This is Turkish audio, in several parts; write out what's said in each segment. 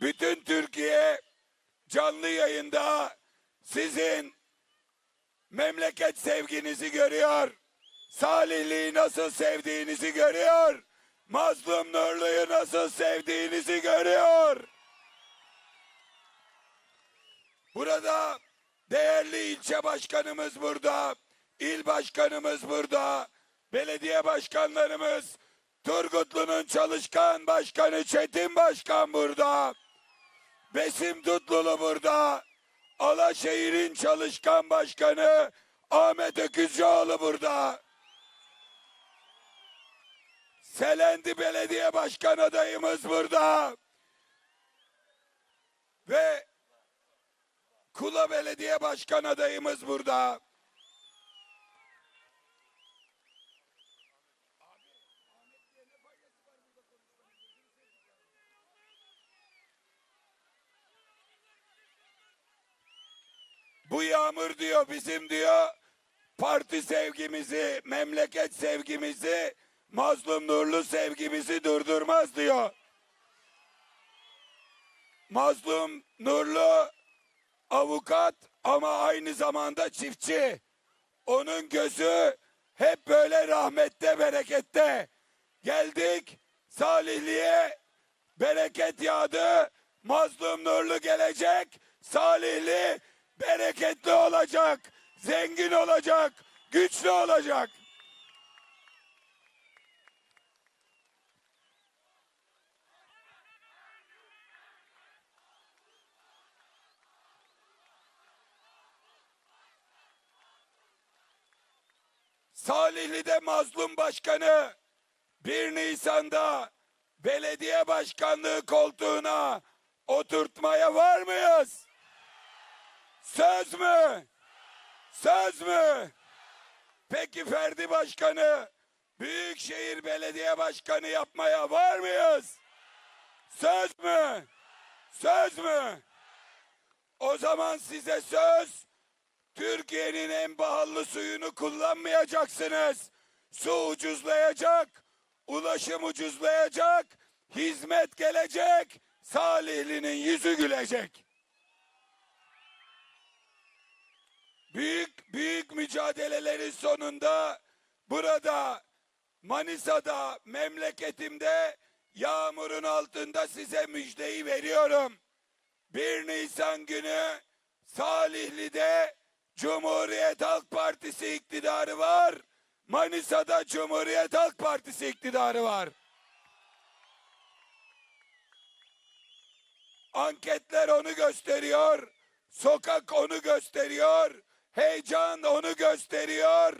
bütün Türkiye canlı yayında sizin memleket sevginizi görüyor. Salihli'yi nasıl sevdiğinizi görüyor. Mazlum Nurlu'yu nasıl sevdiğinizi görüyor. Burada değerli ilçe başkanımız burada, il başkanımız burada, belediye başkanlarımız, Turgutlu'nun çalışkan başkanı Çetin Başkan burada, Besim Tutlulu burada, Alaşehir'in çalışkan başkanı Ahmet Öküzcioğlu burada. Selendi Belediye Başkan adayımız burada. Ve Kula Belediye Başkan adayımız burada. Bu yağmur diyor bizim diyor parti sevgimizi, memleket sevgimizi, mazlum nurlu sevgimizi durdurmaz diyor. Mazlum nurlu avukat ama aynı zamanda çiftçi. Onun gözü hep böyle rahmette, berekette. Geldik Salihli'ye bereket yağdı. Mazlum nurlu gelecek. Salihli bereketli olacak. Zengin olacak. Güçlü olacak. Salihli'de mazlum başkanı 1 Nisan'da belediye başkanlığı koltuğuna oturtmaya var mıyız? Söz mü? Söz mü? Peki Ferdi Başkanı Büyükşehir Belediye Başkanı yapmaya var mıyız? Söz mü? Söz mü? O zaman size söz Türkiye'nin en pahalı suyunu kullanmayacaksınız. Su ucuzlayacak, ulaşım ucuzlayacak, hizmet gelecek, Salihli'nin yüzü gülecek. Büyük büyük mücadelelerin sonunda burada Manisa'da memleketimde yağmurun altında size müjdeyi veriyorum. 1 Nisan günü Salihli'de Cumhuriyet Halk Partisi iktidarı var. Manisa'da Cumhuriyet Halk Partisi iktidarı var. Anketler onu gösteriyor. Sokak onu gösteriyor. Heyecan onu gösteriyor.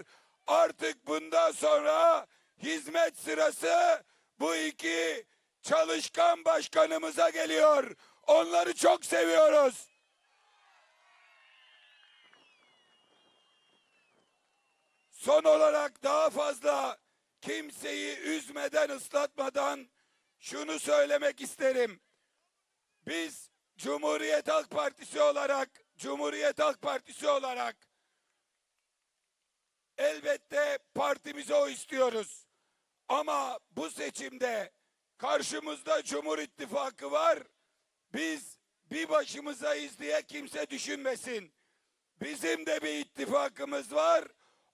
Artık bundan sonra hizmet sırası bu iki çalışkan başkanımıza geliyor. Onları çok seviyoruz. Son olarak daha fazla kimseyi üzmeden, ıslatmadan şunu söylemek isterim. Biz Cumhuriyet Halk Partisi olarak, Cumhuriyet Halk Partisi olarak elbette partimize o istiyoruz. Ama bu seçimde karşımızda Cumhur İttifakı var. Biz bir başımızayız diye kimse düşünmesin. Bizim de bir ittifakımız var.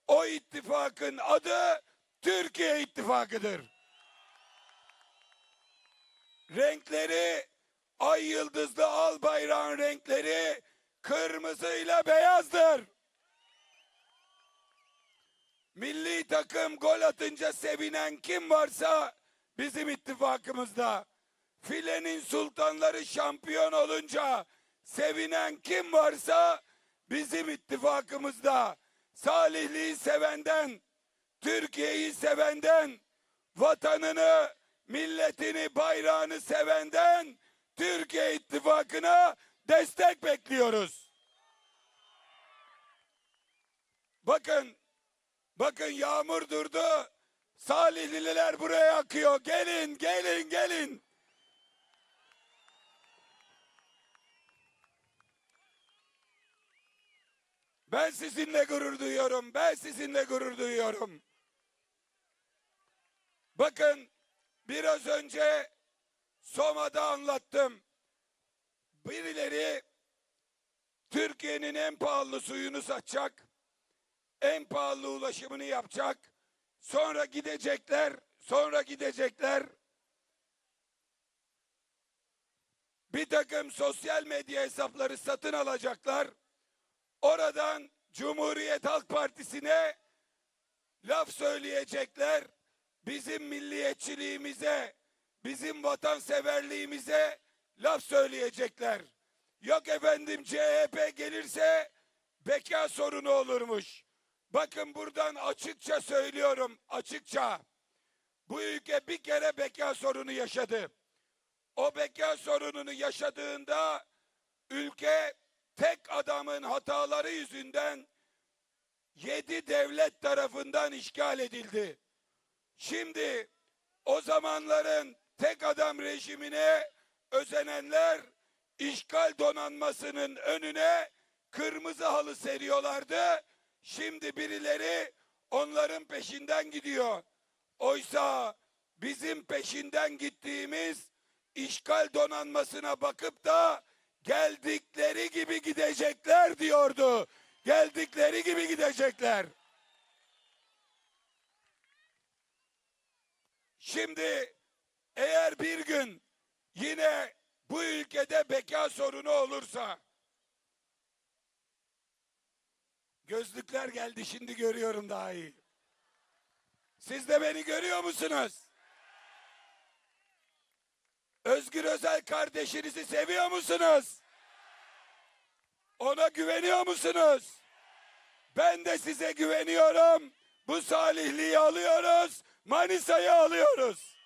O ittifakın adı Türkiye İttifakı'dır. Renkleri ay yıldızlı al bayrağın renkleri kırmızıyla beyazdır. Milli takım gol atınca sevinen kim varsa bizim ittifakımızda. Filenin sultanları şampiyon olunca sevinen kim varsa bizim ittifakımızda. Salihli'yi sevenden, Türkiye'yi sevenden, vatanını, milletini, bayrağını sevenden Türkiye ittifakına destek bekliyoruz. Bakın, bakın yağmur durdu. Salihliler buraya akıyor. Gelin, gelin, gelin. Ben sizinle gurur duyuyorum. Ben sizinle gurur duyuyorum. Bakın biraz önce Soma'da anlattım. birileri Türkiye'nin en pahalı suyunu satacak, en pahalı ulaşımını yapacak, sonra gidecekler, sonra gidecekler, bir takım sosyal medya hesapları satın alacaklar, oradan Cumhuriyet Halk Partisi'ne laf söyleyecekler, bizim milliyetçiliğimize, bizim vatanseverliğimize laf söyleyecekler. Yok efendim CHP gelirse beka sorunu olurmuş. Bakın buradan açıkça söylüyorum, açıkça. Bu ülke bir kere beka sorunu yaşadı. O beka sorununu yaşadığında ülke tek adamın hataları yüzünden yedi devlet tarafından işgal edildi. Şimdi o zamanların tek adam rejimine özenenler işgal donanmasının önüne kırmızı halı seriyorlardı. Şimdi birileri onların peşinden gidiyor. Oysa bizim peşinden gittiğimiz işgal donanmasına bakıp da geldikleri gibi gidecekler diyordu. Geldikleri gibi gidecekler. Şimdi eğer bir gün yine bu ülkede beka sorunu olursa gözlükler geldi şimdi görüyorum daha iyi. Siz de beni görüyor musunuz? Özgür Özel kardeşinizi seviyor musunuz? Ona güveniyor musunuz? Ben de size güveniyorum. Bu salihliği alıyoruz. Manisa'yı alıyoruz.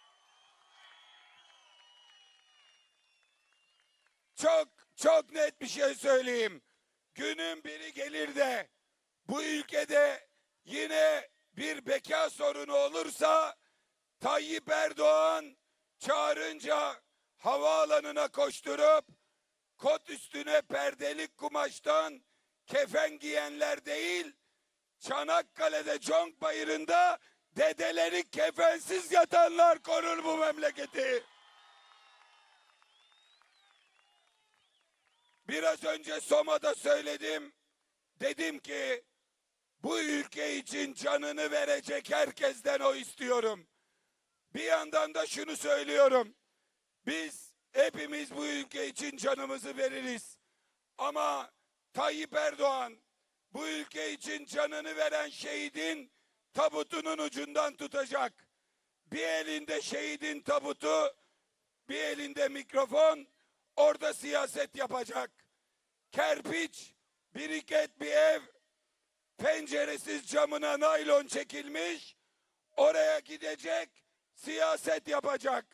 Çok çok net bir şey söyleyeyim. Günün biri gelir de bu ülkede yine bir beka sorunu olursa Tayyip Erdoğan çağırınca havaalanına koşturup kot üstüne perdelik kumaştan kefen giyenler değil, Çanakkale'de Conk Bayırı'nda dedeleri kefensiz yatanlar korur bu memleketi. Biraz önce Soma'da söyledim. Dedim ki bu ülke için canını verecek herkesten o istiyorum. Bir yandan da şunu söylüyorum. Biz hepimiz bu ülke için canımızı veririz. Ama Tayyip Erdoğan bu ülke için canını veren şehidin tabutunun ucundan tutacak. Bir elinde şehidin tabutu, bir elinde mikrofon, orada siyaset yapacak. Kerpiç, biriket bir ev, penceresiz camına naylon çekilmiş, oraya gidecek, siyaset yapacak.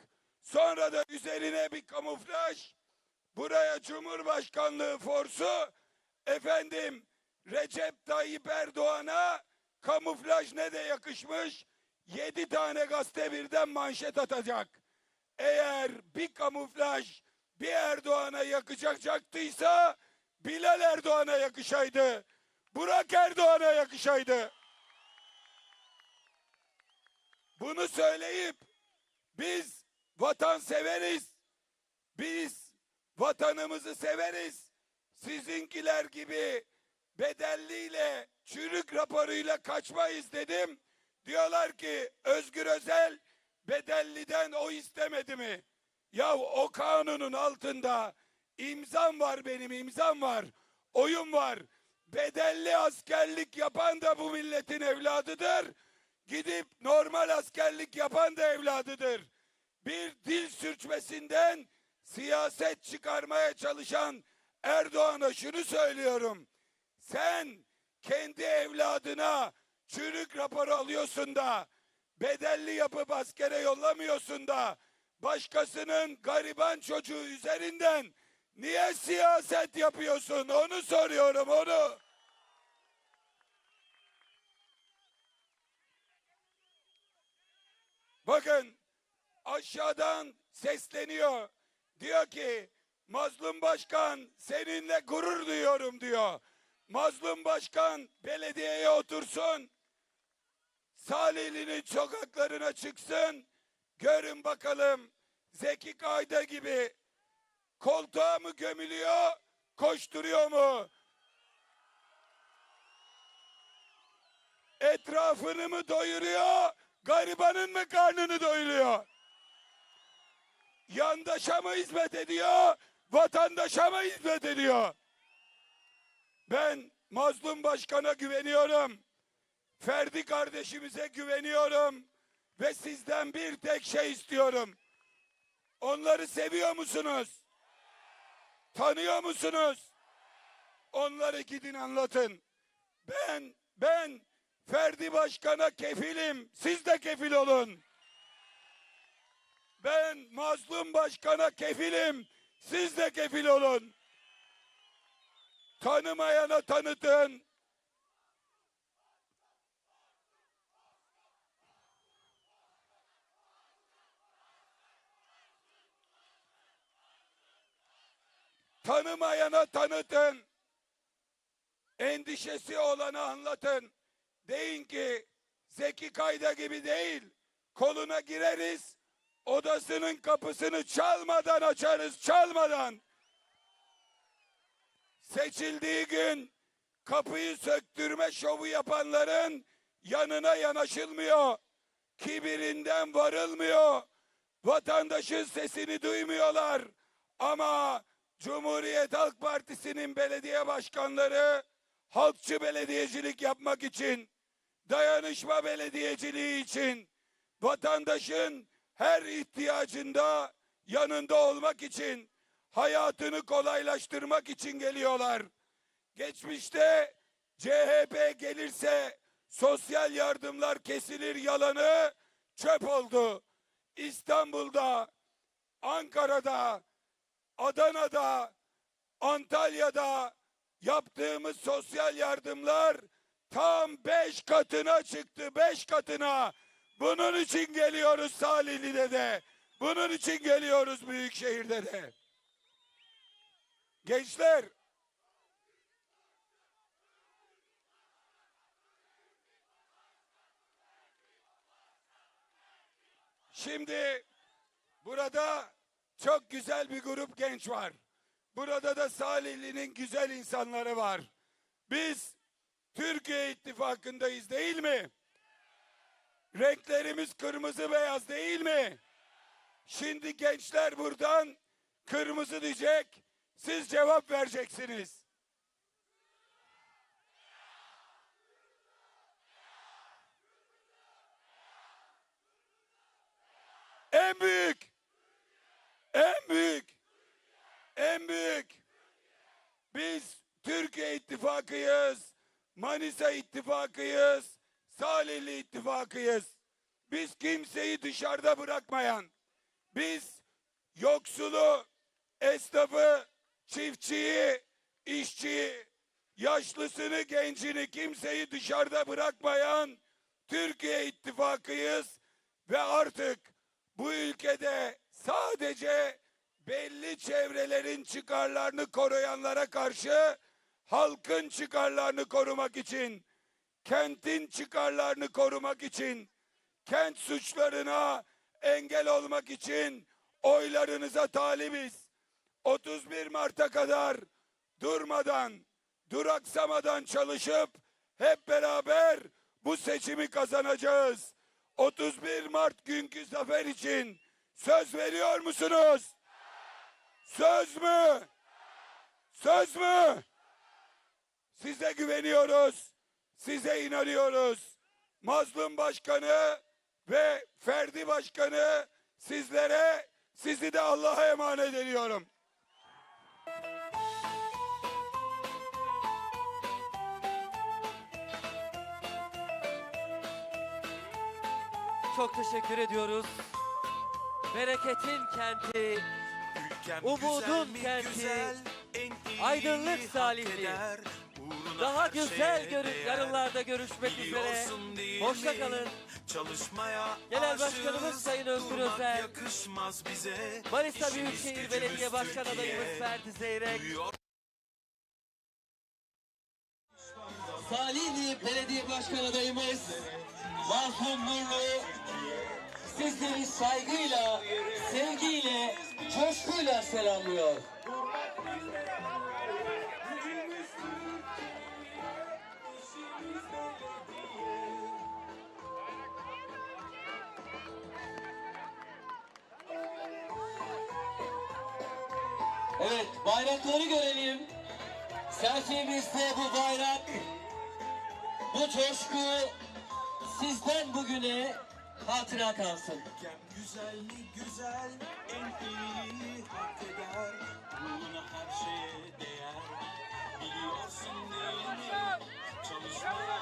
Sonra da üzerine bir kamuflaj, buraya Cumhurbaşkanlığı forsu, efendim Recep Tayyip Erdoğan'a kamuflaj ne de yakışmış, yedi tane gazete birden manşet atacak. Eğer bir kamuflaj bir Erdoğan'a yakışacaktıysa Bilal Erdoğan'a yakışaydı. Burak Erdoğan'a yakışaydı. Bunu söyleyip biz vatan severiz. Biz vatanımızı severiz. Sizinkiler gibi bedelliyle, çürük raporuyla kaçmayız dedim. Diyorlar ki Özgür Özel bedelliden o istemedi mi? Ya o kanunun altında imzam var benim imzam var. Oyun var. Bedelli askerlik yapan da bu milletin evladıdır. Gidip normal askerlik yapan da evladıdır. Bir dil sürçmesinden siyaset çıkarmaya çalışan Erdoğan'a şunu söylüyorum. Sen kendi evladına çürük raporu alıyorsun da bedelli yapıp askere yollamıyorsun da başkasının gariban çocuğu üzerinden niye siyaset yapıyorsun onu soruyorum onu. Bakın aşağıdan sesleniyor. Diyor ki mazlum başkan seninle gurur duyuyorum diyor. Mazlum başkan belediyeye otursun. Salihli'nin sokaklarına çıksın. Görün bakalım Zeki Kayda gibi koltuğa mı gömülüyor, koşturuyor mu? Etrafını mı doyuruyor, garibanın mı karnını doyuruyor? Yandaşa mı hizmet ediyor, vatandaşa mı hizmet ediyor? Ben mazlum başkana güveniyorum. Ferdi kardeşimize güveniyorum. Ve sizden bir tek şey istiyorum. Onları seviyor musunuz? Tanıyor musunuz? Onları gidin anlatın. Ben, ben Ferdi Başkan'a kefilim. Siz de kefil olun. Ben mazlum başkana kefilim. Siz de kefil olun. Tanımayana tanıtın. Tanımayana tanıtın. Endişesi olanı anlatın. Deyin ki Zeki Kayda gibi değil. Koluna gireriz. Odasının kapısını çalmadan açarız, çalmadan. Seçildiği gün kapıyı söktürme şovu yapanların yanına yanaşılmıyor. Kibirinden varılmıyor. Vatandaşın sesini duymuyorlar. Ama Cumhuriyet Halk Partisi'nin belediye başkanları halkçı belediyecilik yapmak için, dayanışma belediyeciliği için, vatandaşın her ihtiyacında yanında olmak için, hayatını kolaylaştırmak için geliyorlar. Geçmişte CHP gelirse sosyal yardımlar kesilir yalanı çöp oldu. İstanbul'da, Ankara'da, Adana'da, Antalya'da yaptığımız sosyal yardımlar tam beş katına çıktı. Beş katına. Bunun için geliyoruz Salihli'de de. Bunun için geliyoruz Büyükşehir'de de. Gençler. Şimdi burada çok güzel bir grup genç var. Burada da Salihli'nin güzel insanları var. Biz Türkiye İttifakı'ndayız değil mi? Renklerimiz kırmızı beyaz değil mi? Şimdi gençler buradan kırmızı diyecek. Siz cevap vereceksiniz. En büyük, en büyük, en büyük. Biz Türkiye İttifakıyız, Manisa İttifakıyız, Salihli İttifakıyız. Biz kimseyi dışarıda bırakmayan, biz yoksulu, esnafı, çiftçiyi, işçiyi, yaşlısını, gencini kimseyi dışarıda bırakmayan Türkiye İttifakıyız ve artık bu ülkede sadece belli çevrelerin çıkarlarını koruyanlara karşı halkın çıkarlarını korumak için, kentin çıkarlarını korumak için, kent suçlarına engel olmak için oylarınıza talibiz. 31 Mart'a kadar durmadan, duraksamadan çalışıp hep beraber bu seçimi kazanacağız. 31 Mart günkü zafer için söz veriyor musunuz? Söz mü? Söz mü? Size güveniyoruz. Size inanıyoruz. Mazlum Başkanı ve Ferdi Başkanı sizlere, sizi de Allah'a emanet ediyorum. Çok teşekkür ediyoruz. Bereketin kenti, Ülkem Umudun güzel kenti, güzel, en iyi aydınlık hak Salihli. eder. Uğruna daha güzel şeye görü değer. yarınlarda görüşmek üzere. Hoşça kalın. Çalışmaya Genel aşığız, Başkanımız Sayın Özgür Özel. yakışmaz bize. Manisa Büyükşehir Belediye Başkan adayımız Ferdi Zeyrek. Duyuyor Salihli Belediye Başkan adayımız Mahmut Nurlu sizleri saygıyla, sevgiyle, coşkuyla selamlıyor. Evet, bayrakları görelim. Selfie'mizde bu bayrak, bu coşku sizden bugüne hatıra kalsın. Güzellik güzel en iyiliği hak eder. Uğruna her şeye değer. Biliyorsun değil mi? Çalışmaya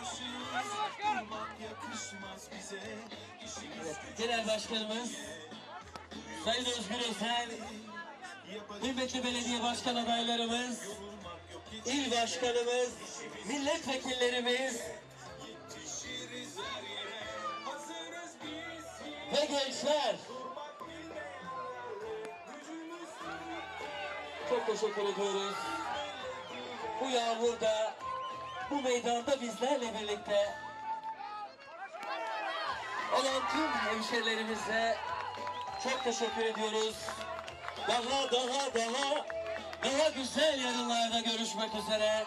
aşığız. Durmak yakışmaz bize. İşimiz Genel Başkanımız Sayın Özgür Özel, kıymetli belediye başkan adaylarımız, il başkanımız, milletvekillerimiz gençler. Çok teşekkür ediyoruz. Bu yağmurda, bu meydanda bizlerle birlikte olan tüm hemşerilerimize çok teşekkür ediyoruz. Daha daha daha daha güzel yarınlarda görüşmek üzere.